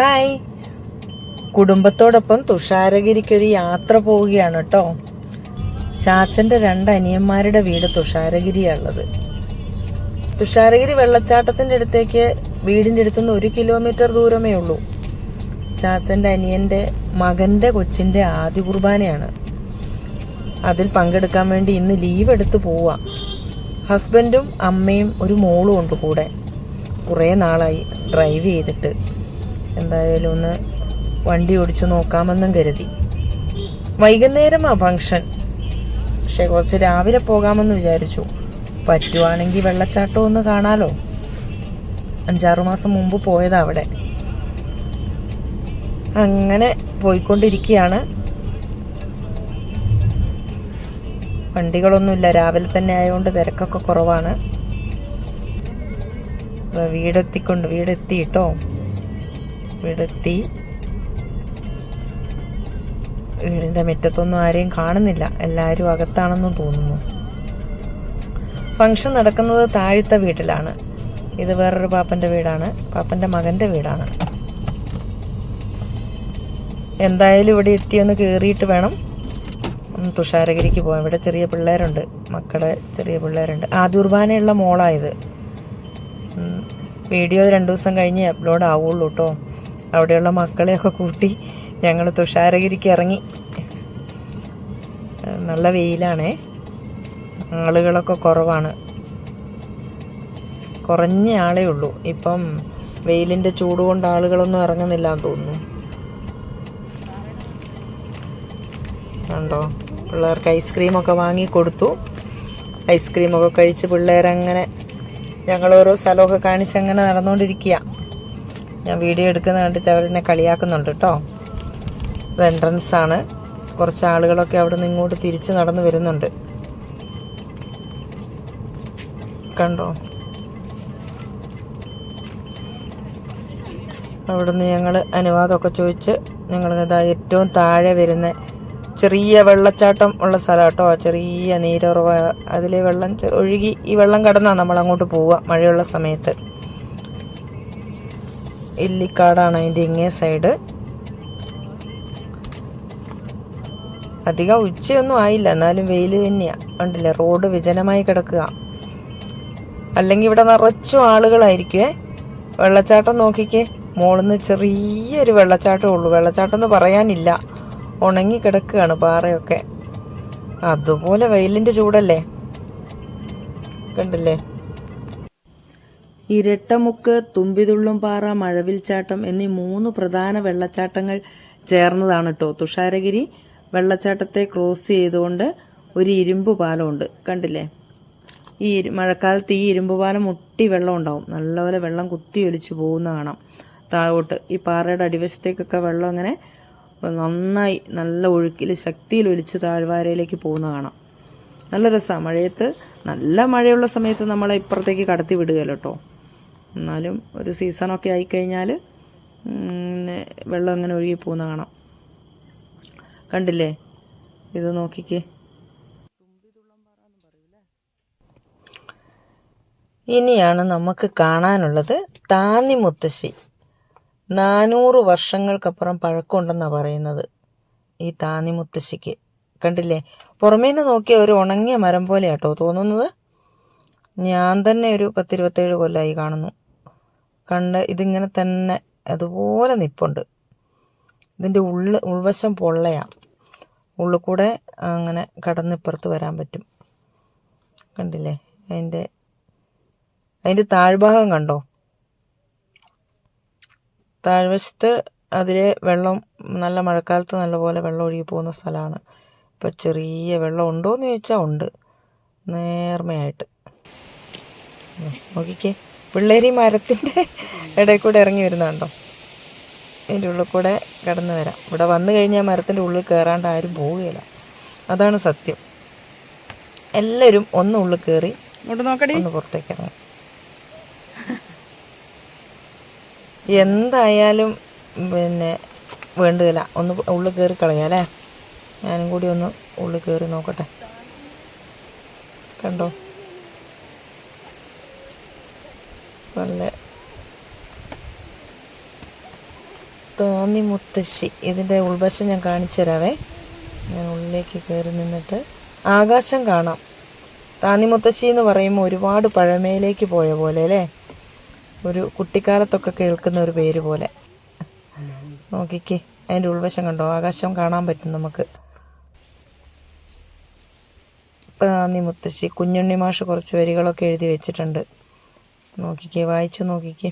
Hi. കുടുംബത്തോടൊപ്പം തുഷാരഗിരിക്കൊരു യാത്ര പോവുകയാണ് കേട്ടോ. ചാച്ചന്റെ രണ്ട് അനിയന്മാരുടെ വീട് തുഷാരഗിരിയാണുള്ളത്. തുഷാരഗിരി വെള്ളച്ചാട്ടത്തിന്റെ അടുത്തേക്ക് വീടിന്റെ അടുത്തുനിന്ന് ഒരു കിലോമീറ്റർ ദൂരമേ ഉള്ളൂ. ചാച്ചന്റെ അനിയന്റെ മകന്റെ കൊച്ചിന്റെ ആദ്യ കുർബാനയാണ്. അതിൽ പങ്കെടുക്കാൻ വേണ്ടി ഇന്ന് ലീവ് എടുത്ത് പോവാ. ഹസ്ബൻഡും അമ്മയും ഒരു മോളും ഉണ്ട് കൂടെ. കുറേ നാളായി ഡ്രൈവ് ചെയ്തിട്ട്. എന്തായാലും ഒന്ന് വണ്ടി ഓടിച്ചു നോക്കാമെന്നും കരുതി. വൈകുന്നേരമാ ഫങ്ഷൻ പക്ഷെ കുറച്ച് രാവിലെ പോകാമെന്ന് വിചാരിച്ചു. പറ്റുവാണെങ്കിൽ വെള്ളച്ചാട്ടം ഒന്ന് കാണാലോ? അഞ്ചാറു മാസം മുമ്പ് പോയതാ അവിടെ. അങ്ങനെ പോയിക്കൊണ്ടിരിക്കുകയാണ് വണ്ടികളൊന്നുമില്ല. രാവിലെ തന്നെ ആയതുകൊണ്ട് തിരക്കൊക്കെ കുറവാണ്. വീടെത്തിക്കൊണ്ട് വീടെത്തി കേട്ടോ. വീടെത്തി വീടിന്റെ മുറ്റത്തൊന്നും ആരെയും കാണുന്നില്ല. എല്ലാവരും അകത്താണെന്ന് തോന്നുന്നു. ഫംഗ്ഷൻ നടക്കുന്നത് താഴത്തെ വീട്ടിലാണ്. ഇത് വേറൊരു പാപ്പന്റെ വീടാണ്. പാപ്പന്റെ മകന്റെ വീടാണ്. എന്തായാലും ഇവിടെ എത്തി ഒന്ന് കയറിയിട്ട് വേണം ഒന്ന് തുഷാരഗിരിക്ക് പോകാം ഇവിടെ ചെറിയ പിള്ളേരുണ്ട്. മക്കളെ ചെറിയ പിള്ളേരുണ്ട്. ആദ്യ കുർബാനയുള്ള മോളായത് വീഡിയോ രണ്ടു ദിവസം കഴിഞ്ഞ് അപ്ലോഡ് ആവുള്ളൂ കേട്ടോ അവിടെയുള്ള മക്കളെയൊക്കെ കൂട്ടി ഞങ്ങൾ തുഷാരഗിരിക്ക് ഇറങ്ങി. നല്ല വെയിലാണേ. ആളുകളൊക്കെ കുറവാണ്. കുറഞ്ഞ ആളേ ഉള്ളൂ. ഇപ്പം വെയിലിന്റെ ചൂട് കൊണ്ട് ആളുകളൊന്നും ഇറങ്ങുന്നില്ല എന്ന് തോന്നുന്നു. കണ്ടോ? പിള്ളേർക്ക് ഐസ്ക്രീമൊക്കെ വാങ്ങി കൊടുത്തു. ഐസ്ക്രീമൊക്കെ കഴിച്ച് പിള്ളേരങ്ങനെ ഞങ്ങൾ ഓരോ സ്ഥലമൊക്കെ കാണിച്ച് അങ്ങനെ നടന്നുകൊണ്ടിരിക്കുക ഞാൻ വീഡിയോ എടുക്കുന്ന കണ്ടിട്ട് അവരെന്നെ കളിയാക്കുന്നുണ്ട് കേട്ടോ ഇത് എൻട്രൻസ് ആണ്. കുറച്ച് ആളുകളൊക്കെ അവിടെ നിന്ന് ഇങ്ങോട്ട് തിരിച്ച് നടന്നു വരുന്നുണ്ട്. കണ്ടോ? അവിടുന്ന് ഞങ്ങൾ അനുവാദമൊക്കെ ചോദിച്ച് ഞങ്ങൾ ഇതാ ഏറ്റവും താഴെ വരുന്ന ചെറിയ വെള്ളച്ചാട്ടം ഉള്ള സ്ഥലം കേട്ടോ ചെറിയ നീരുറവ. അതിലെ വെള്ളം ഒഴുകി ഈ വെള്ളം കടന്നാണ് നമ്മൾ അങ്ങോട്ട് പോവുക മഴയുള്ള സമയത്ത്. ഇല്ലിക്കാടാണ് അതിന്റെ ഇങ്ങേ സൈഡ് അധികം ഉച്ചയൊന്നും ആയില്ല. എന്നാലും വെയിൽ തന്നെയാണ് കണ്ടില്ലേ? റോഡ് വിജനമായി കിടക്കുക. അല്ലെങ്കിൽ ഇവിടെ നിറച്ചും ആളുകളായിരിക്കുമേ വെള്ളച്ചാട്ടം നോക്കിക്കേ. മോളിന്ന് ചെറിയൊരു വെള്ളച്ചാട്ടമേ ഉള്ളൂ. വെള്ളച്ചാട്ടം എന്ന് പറയാനില്ല. ഉണങ്ങി കിടക്കുകയാണ് പാറയൊക്കെ. അതുപോലെ വെയിലിന്റെ ചൂടല്ലേ? കണ്ടില്ലേ? ഇരട്ടമുക്ക് തുമ്പിതുള്ളും പാറ മഴവിൽച്ചാട്ടം എന്നീ മൂന്ന് പ്രധാന വെള്ളച്ചാട്ടങ്ങൾ ചേർന്നതാണ് കേട്ടോ തുഷാരഗിരി വെള്ളച്ചാട്ടത്തെ ക്രോസ് ചെയ്തുകൊണ്ട് ഒരു ഇരുമ്പ് പാലമുണ്ട്. കണ്ടില്ലേ? ഈ മഴക്കാലത്ത് ഈ ഇരുമ്പ് പാലം മുട്ടി വെള്ളം ഉണ്ടാവും. നല്ലപോലെ വെള്ളം കുത്തി ഒലിച്ചു പോകുന്ന കാണാം. താഴോട്ട് ഈ പാറയുടെ അടിവശത്തേക്കൊക്കെ വെള്ളം അങ്ങനെ നന്നായി നല്ല ഒഴുക്കിൽ ശക്തിയിൽ ഒലിച്ച് താഴ്വാരയിലേക്ക് പോകുന്ന കാണാം. നല്ല രസമാണ് മഴയത്ത് നല്ല മഴയുള്ള സമയത്ത് നമ്മളെ ഇപ്പുറത്തേക്ക് കടത്തി വിടുകയല്ലോ കേട്ടോ എന്നാലും ഒരു സീസണൊക്കെ ആയിക്കഴിഞ്ഞാൽ വെള്ളം അങ്ങനെ ഒഴുകി പോകുന്ന കാണാം. കണ്ടില്ലേ? ഇത് നോക്കിക്കേ. ഇനിയാണ് നമുക്ക് കാണാനുള്ളത് താന്നി മുത്തശ്ശി. നാനൂറ് വർഷങ്ങൾക്കപ്പുറം പഴക്കമുണ്ടെന്നാണ് പറയുന്നത് ഈ താന്നി മുത്തശ്ശിക്ക്. കണ്ടില്ലേ? പുറമേ നിന്ന് നോക്കിയ ഒരു ഉണങ്ങിയ മരം പോലെയാട്ടോ തോന്നുന്നത്. ഞാൻ തന്നെ ഒരു പത്തിരുപത്തേഴ് കൊല്ലമായി കാണുന്നു. കണ്ട് ഇതിങ്ങനെ തന്നെ അതുപോലെ നിപ്പുണ്ട്. ഇതിന്റെ ഉള്ള് ഉൾവശം പൊള്ളയാ. ഉള്ളിൽ കൂടെ അങ്ങനെ കടന്നിപ്പുറത്ത് വരാൻ പറ്റും. കണ്ടില്ലേ? അതിന്റെ അതിന്റെ താഴ്ഭാഗം കണ്ടോ? താഴ്വശത്ത് അതിലെ വെള്ളം നല്ല മഴക്കാലത്ത് നല്ലപോലെ വെള്ളം ഒഴുകി പോകുന്ന സ്ഥലമാണ്. ഇപ്പം ചെറിയ വെള്ളം ഉണ്ടോയെന്ന് ചോദിച്ചാൽ ഉണ്ട്. നേർമയായിട്ട്. നോക്കിക്കേ. പിള്ളേർ ഈ മരത്തിന്റെ ഇടയിൽ കൂടെ ഇറങ്ങി വരുന്നുണ്ടോ അതിന്റെ ഉള്ളിൽ കൂടെ കടന്നു വരാം. ഇവിടെ വന്നു കഴിഞ്ഞാൽ മരത്തിന്റെ ഉള്ളിൽ കയറാണ്ട് ആരും പോവുകയില്ല. അതാണ് സത്യം. എല്ലാവരും ഒന്ന് ഉള്ളിൽ കയറി ഒന്ന് പുറത്തേക്ക് ഇറങ്ങും. എന്തായാലും പിന്നെ വേണ്ടുകയില്ല. ഒന്ന് ഉള്ളിൽ കയറി കളയാം അല്ലേ? ഞാനും കൂടി ഒന്ന് ഉള്ളിൽ കയറി നോക്കട്ടെ. കണ്ടോ? നല്ല തോന്നി മുത്തശ്ശി ഇതിന്റെ ഉൾവശം ഞാൻ കാണിച്ചു തരാവേ ഞാൻ ഉള്ളിലേക്ക് കയറി നിന്നിട്ട് ആകാശം കാണാം. താന്നി മുത്തശ്ശി എന്ന് പറയുമ്പോൾ ഒരുപാട് പഴമയിലേക്ക് പോയ പോലെ അല്ലേ? ഒരു കുട്ടിക്കാലത്തൊക്കെ കേൾക്കുന്ന ഒരു പേര് പോലെ. നോക്കിക്കേ അതിന്റെ ഉൾവശം കണ്ടോ? ആകാശം കാണാൻ പറ്റും നമുക്ക്. താന്നി മുത്തശ്ശി കുഞ്ഞുണ്ണി മാഷ് കുറച്ച് വരികളൊക്കെ എഴുതി വെച്ചിട്ടുണ്ട്. നോക്കിക്കേ വായിച്ച് നോക്കിക്കേ.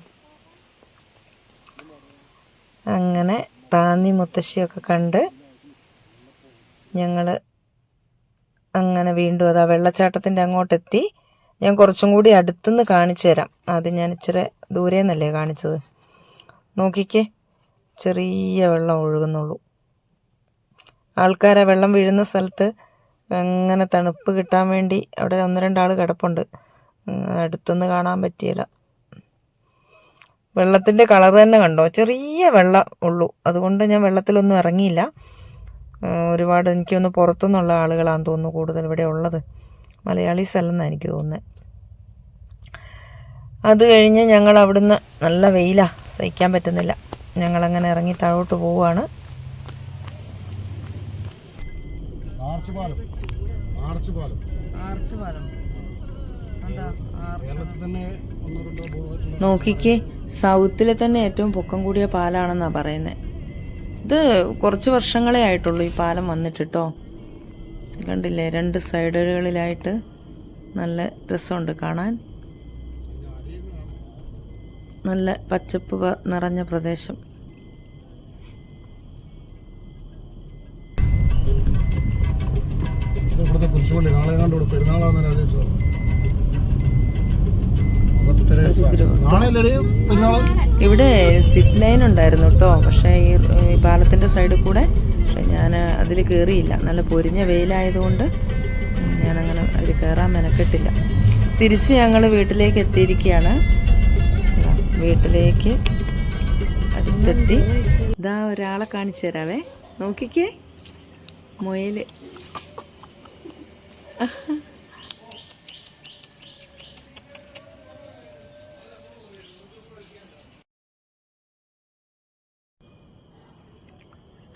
അങ്ങനെ താന്നി മുത്തശ്ശിയൊക്കെ കണ്ട് ഞങ്ങൾ അങ്ങനെ വീണ്ടും അതാ വെള്ളച്ചാട്ടത്തിന്റെ അങ്ങോട്ടെത്തി. ഞാൻ കുറച്ചും കൂടി അടുത്തുനിന്ന് കാണിച്ചു തരാം. അത് ഞാൻ ഇച്ചിരി ദൂരെ നിന്നല്ലേ കാണിച്ചത്? നോക്കിക്കേ ചെറിയ വെള്ളം ഒഴുകുന്നുള്ളൂ. ആൾക്കാരെ വെള്ളം വീഴുന്ന സ്ഥലത്ത് അങ്ങനെ തണുപ്പ് കിട്ടാൻ വേണ്ടി അവിടെ ഒന്ന് രണ്ടാൾ കിടപ്പുണ്ട്. അടുത്തുനിന്ന് കാണാൻ പറ്റിയില്ല. വെള്ളത്തിന്റെ കളർ തന്നെ കണ്ടോ? ചെറിയ വെള്ളം ഉള്ളൂ. അതുകൊണ്ട് ഞാൻ വെള്ളത്തിലൊന്നും ഇറങ്ങിയില്ല. ഒരുപാട് എനിക്കൊന്ന് പുറത്തുനിന്നുള്ള ആളുകളാണെന്ന് തോന്നുന്നു കൂടുതൽ ഇവിടെ ഉള്ളത്. മലയാളീസ് അല്ലെന്നാണ് എനിക്ക് തോന്നുന്നത് അത് കഴിഞ്ഞ് ഞങ്ങൾ അവിടുന്ന് നല്ല വെയിലാ. സഹിക്കാൻ പറ്റുന്നില്ല. ഞങ്ങളങ്ങനെ ഇറങ്ങി താഴോട്ട് പോവുകയാണ് ആർച്ച് പാലം. ആർച്ച് പാലം. ആർച്ച് പാലം. നോക്കിക്കേ സൗത്തിലെ തന്നെ ഏറ്റവും പൊക്കം കൂടിയ പാലാണെന്നാണ് പറയുന്നത് ഇത് കുറച്ച് വർഷങ്ങളെ ആയിട്ടുള്ളൂ ഈ പാലം വന്നിട്ടിട്ടോ. കണ്ടില്ലേ രണ്ട് സൈഡുകളിലായിട്ട് നല്ല രസമുണ്ട് കാണാൻ. നല്ല പച്ചപ്പ് നിറഞ്ഞ പ്രദേശം. ഇവിടെ സിപ്പ് ലൈൻ ഉണ്ടായിരുന്നു കേട്ടോ. പക്ഷേ ഈ പാലത്തിന്റെ സൈഡിൽ കൂടെ ഞാൻ അതിൽ കയറിയില്ല നല്ല പൊരിഞ്ഞ വെയിലായതുകൊണ്ട് ഞാനങ്ങനെ അതിൽ കയറാൻ മെനക്കെട്ടില്ല. തിരിച്ച് ഞങ്ങൾ വീട്ടിലേക്ക് എത്തിയിരിക്കുകയാണ്. വീട്ടിലേക്ക് അടുത്തെത്തി. ഇതാ ഒരാളെ കാണിച്ചു തരാവേ. നോക്കിക്കേ. മുയൽ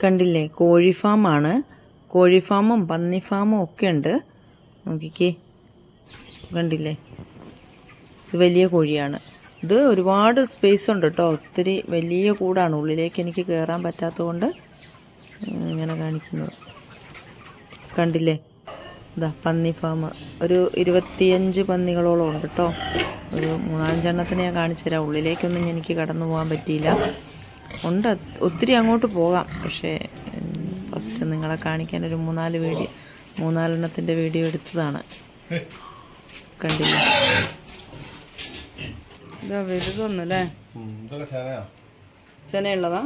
കണ്ടില്ലേ? കോഴി ഫാമാണ് കോഴി ഫാമും പന്നി ഫാമും ഒക്കെ ഉണ്ട്. നോക്കിക്കേ. കണ്ടില്ലേ? വലിയ കോഴിയാണ്. ഇത് ഒരുപാട് സ്പേസ് ഉണ്ട് കേട്ടോ ഒത്തിരി വലിയ കൂടാണ്. ഉള്ളിലേക്ക് എനിക്ക് കയറാൻ പറ്റാത്തതുകൊണ്ട് ഇങ്ങനെ കാണിക്കുന്നത്. കണ്ടില്ലേ? ഇതാ പന്നി ഫാം ഒരു ഇരുപത്തിയഞ്ച് പന്നികളോളം ഉണ്ട് കേട്ടോ ഒരു മൂന്നാലഞ്ചെണ്ണത്തിന് ഞാൻ കാണിച്ചു തരാം ഉള്ളിലേക്കൊന്നും എനിക്ക് കടന്നു പോകാൻ പറ്റിയില്ല. ഉണ്ട്. ഒത്തിരി അങ്ങോട്ട് പോകാം. പക്ഷേ ഫസ്റ്റ് നിങ്ങളെ കാണിക്കാൻ ഒരു മൂന്നാൽ വീഡിയോ മൂന്നാലെണ്ണത്തിന്റെ വീഡിയോ എടുത്തതാണ്. കണ്ടില്ല? ഇതാ വലുതൊന്നല്ലേ ചെനയുള്ളതാ?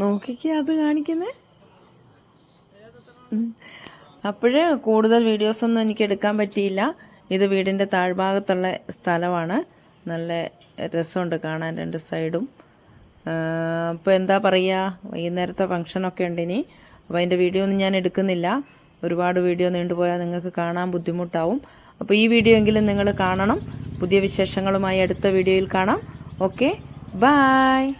നോക്കിക്കേ അത് കാണിക്കുന്നേ. അപ്പോഴേ കൂടുതൽ വീഡിയോസൊന്നും എനിക്ക് എടുക്കാൻ പറ്റിയില്ല. ഇത് വീടിന്റെ താഴ്ഭാഗത്തുള്ള സ്ഥലമാണ്. നല്ല രസമുണ്ട് കാണാൻ രണ്ട് സൈഡും. അപ്പോൾ എന്താ പറയുക വൈകുന്നേരത്തെ ഫങ്ഷനൊക്കെ ഉണ്ട് ഇനി അപ്പോൾ അതിന്റെ വീഡിയോ ഒന്നും ഞാൻ എടുക്കുന്നില്ല. ഒരുപാട് വീഡിയോ നീണ്ടുപോയാൽ നിങ്ങൾക്ക് കാണാൻ ബുദ്ധിമുട്ടാവും. അപ്പോൾ ഈ വീഡിയോ എങ്കിലും നിങ്ങൾ കാണണം. പുതിയ വിശേഷങ്ങളുമായി അടുത്ത വീഡിയോയിൽ കാണാം. ഓക്കെ? ബായ്